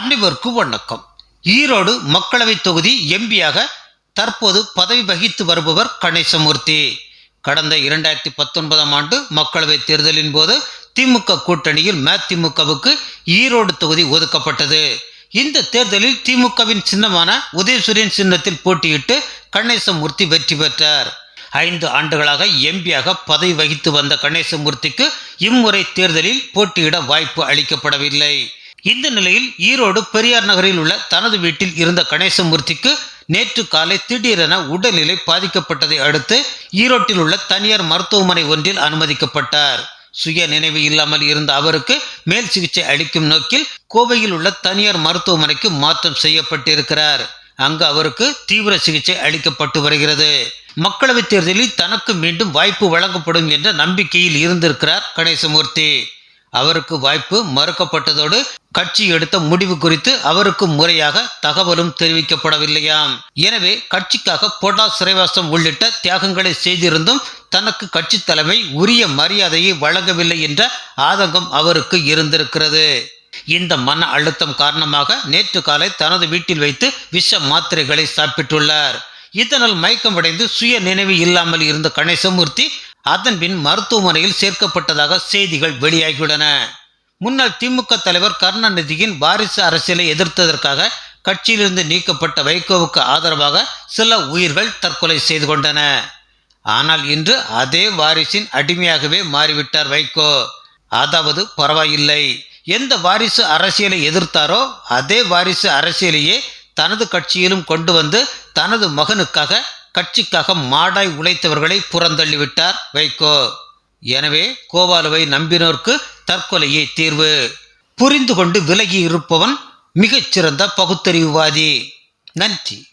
அனைவருக்கும் வணக்கம். ஈரோடு மக்களவை தொகுதி எம்பியாக தற்போது பதவி வகித்து வருபவர் கணேசமூர்த்தி. கடந்த இரண்டாயிரத்தி பத்தொன்பதாம் ஆண்டு மக்களவை தேர்தலின் போது திமுக கூட்டணியில் மதிமுகவுக்கு ஈரோடு தொகுதி ஒதுக்கப்பட்டது. இந்த தேர்தலில் திமுகவின் சின்னமான உதயசூரியன் சின்னத்தில் போட்டியிட்டு கணேசமூர்த்தி வெற்றி பெற்றார். ஐந்து ஆண்டுகளாக எம்பியாக பதவி வகித்து வந்த கணேசமூர்த்திக்கு இம்முறை தேர்தலில் போட்டியிட வாய்ப்பு அளிக்கப்படவில்லை. இந்த நிலையில் ஈரோடு பெரியார் நகரில் உள்ள தனது வீட்டில் இருந்த கணேசமூர்த்திக்கு நேற்று காலை திடீரென உடல்நிலை பாதிக்கப்பட்டதை அடுத்து ஈரோட்டில் உள்ள தனியார் மருத்துவமனை ஒன்றில் அனுமதிக்கப்பட்டார். சுய நினைவு இல்லாமல் இருந்த அவருக்கு மேல் சிகிச்சை அளிக்கும் நோக்கில் கோவையில் உள்ள தனியார் மருத்துவமனைக்கு மாற்றம் செய்யப்பட்டிருக்கிறார். அங்கு அவருக்கு தீவிர சிகிச்சை அளிக்கப்பட்டு வருகிறது. மக்களவைத் தேர்தலில் தனக்கு மீண்டும் வாய்ப்பு வழங்கப்படும் என்ற நம்பிக்கையில் இருந்திருக்கிறார் கணேசமூர்த்தி. அவருக்கு வாய்ப்பு மறுக்கப்பட்டதோடு கட்சி எடுத்த முடிவு குறித்து அவருக்கு முறையாக தகவலும் தெரிவிக்கப்படவில்லையாம். எனவே கட்சிக்காக போட்டா சிறைவாசம் உள்ளிட்ட தியாகங்களை செய்திருந்தும் தனக்கு கட்சி தலைமை உரிய மரியாதையை வழங்கவில்லை என்ற ஆதங்கம் அவருக்கு இருந்திருக்கிறது. இந்த மன அழுத்தம் காரணமாக நேற்று காலை தனது வீட்டில் வைத்து விஷ மாத்திரைகளை சாப்பிட்டுள்ளார். இதனால் மயக்கம் அடைந்து சுய நினைவு இல்லாமல் இருந்த கணேசமூர்த்தி அதன்பின் மருத்துவமனையில் சேர்க்கப்பட்டதாக செய்திகள் வெளியாகியுள்ளன. முன்னாள் திமுக தலைவர் கருணாநிதியின் வாரிசு அரசியலை எதிர்த்ததற்காக கட்சியிலிருந்து நீக்கப்பட்ட வைகோவுக்கு ஆதரவாக சில உயிர்கள் தற்கொலை செய்து கொண்டன. ஆனால் இன்று அதே வாரிசின் அடிமையாகவே மாறிவிட்டார் வைகோ. அதாவது பரவாயில்லை. எந்த வாரிசு அரசியலை எதிர்த்தாரோ அதே வாரிசு அரசியலையே தனது கட்சியிலும் கொண்டு வந்து தனது மகனுக்காக கட்சிக்காக மாடாய் உழைத்தவர்களை புறந்தள்ளிவிட்டார். வைகோ. எனவே கோவாலுவை நம்பினோர்க்கு தற்கொலையே தீர்வு. புரிந்து கொண்டு விலகி இருப்பவன் மிகச்சிறந்த பகுத்தறிவுவாதி. நன்றி.